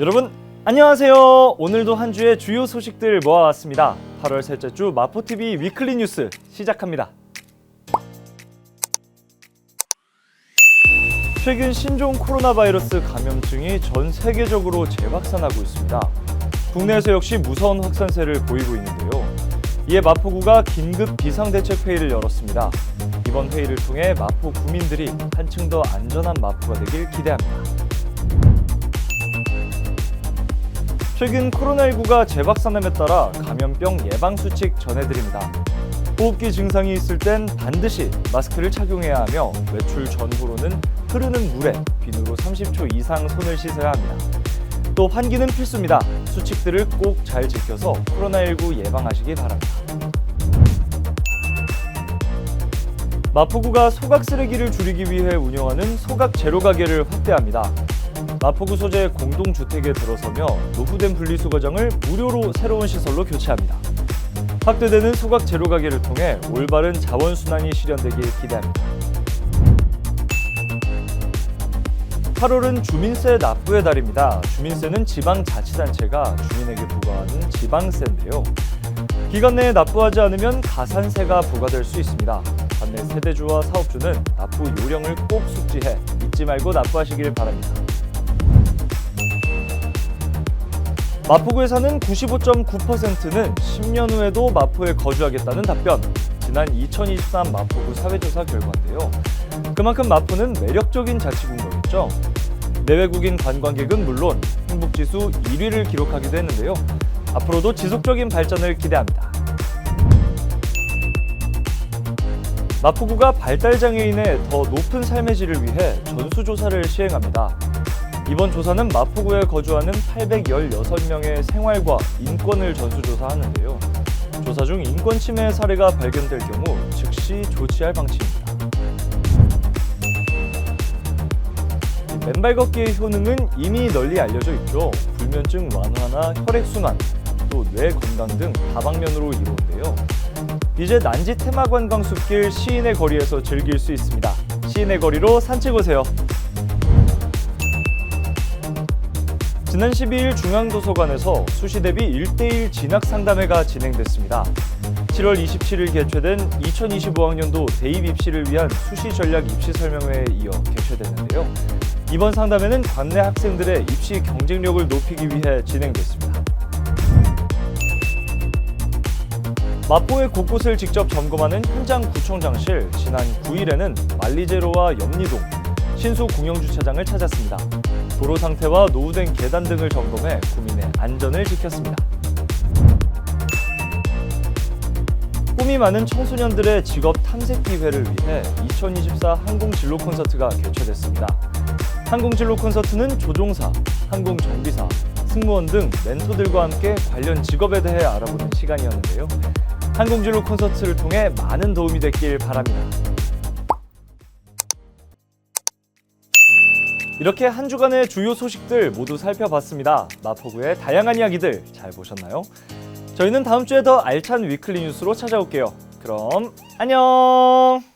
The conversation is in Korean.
여러분 안녕하세요. 오늘도 한 주의 주요 소식들 모아왔습니다. 8월 셋째 주 마포TV 위클리 뉴스 시작합니다. 최근 신종 코로나 바이러스 감염증이 전 세계적으로 재확산하고 있습니다. 국내에서 역시 무서운 확산세를 보이고 있는데요. 이에 마포구가 긴급 비상대책 회의를 열었습니다. 이번 회의를 통해 마포 구민들이 한층 더 안전한 마포가 되길 기대합니다. 최근 코로나19가 재확산함에 따라 감염병 예방 수칙 전해드립니다. 호흡기 증상이 있을 땐 반드시 마스크를 착용해야 하며 외출 전후로는 흐르는 물에 비누로 30초 이상 손을 씻어야 합니다. 또 환기는 필수입니다. 수칙들을 꼭 잘 지켜서 코로나19 예방하시기 바랍니다. 마포구가 소각 쓰레기를 줄이기 위해 운영하는 소각 제로 가게를 확대합니다. 마포구 소재 공동주택에 들어서며 노후된 분리수거장을 무료로 새로운 시설로 교체합니다. 확대되는 소각 제로 가게를 통해 올바른 자원순환이 실현되길 기대합니다. 8월은 주민세 납부의 달입니다. 주민세는 지방자치단체가 주민에게 부과하는 지방세인데요. 기간 내에 납부하지 않으면 가산세가 부과될 수 있습니다. 반면 세대주와 사업주는 납부 요령을 꼭 숙지해 잊지 말고 납부하시길 바랍니다. 마포구에 사는 95.9%는 10년 후에도 마포에 거주하겠다는 답변. 지난 2023 마포구 사회조사 결과인데요. 그만큼 마포는 매력적인 자치구역이죠. 내외국인 관광객은 물론 행복지수 1위를 기록하기도 했는데요. 앞으로도 지속적인 발전을 기대합니다. 마포구가 발달 장애인의 더 높은 삶의 질을 위해 전수조사를 시행합니다. 이번 조사는 마포구에 거주하는 816명의 생활과 인권을 전수조사하는데요. 조사 중 인권 침해 사례가 발견될 경우 즉시 조치할 방침입니다. 이 맨발 걷기의 효능은 이미 널리 알려져 있죠. 불면증 완화나 혈액순환, 또 뇌 건강 등 다방면으로 이루는데요. 이제 난지 테마 관광 숲길 시인의 거리에서 즐길 수 있습니다. 시인의 거리로 산책 오세요. 지난 12일 중앙도서관에서 수시 대비 1대1 진학 상담회가 진행됐습니다. 7월 27일 개최된 2025학년도 대입 입시를 위한 수시 전략 입시 설명회에 이어 개최됐는데요. 이번 상담회는 관내 학생들의 입시 경쟁력을 높이기 위해 진행됐습니다. 마포의 곳곳을 직접 점검하는 현장 구청장실 지난 9일에는 만리제로와 염리동, 신수 공영주차장을 찾았습니다. 도로 상태와 노후된 계단 등을 점검해 구민의 안전을 지켰습니다. 꿈이 많은 청소년들의 직업 탐색 기회를 위해 2024 항공진로 콘서트가 개최됐습니다. 항공진로 콘서트는 조종사, 항공정비사, 승무원 등 멘토들과 함께 관련 직업에 대해 알아보는 시간이었는데요. 항공진로 콘서트를 통해 많은 도움이 됐길 바랍니다. 이렇게 한 주간의 주요 소식들 모두 살펴봤습니다. 마포구의 다양한 이야기들 잘 보셨나요? 저희는 다음 주에 더 알찬 위클리 뉴스로 찾아올게요. 그럼 안녕!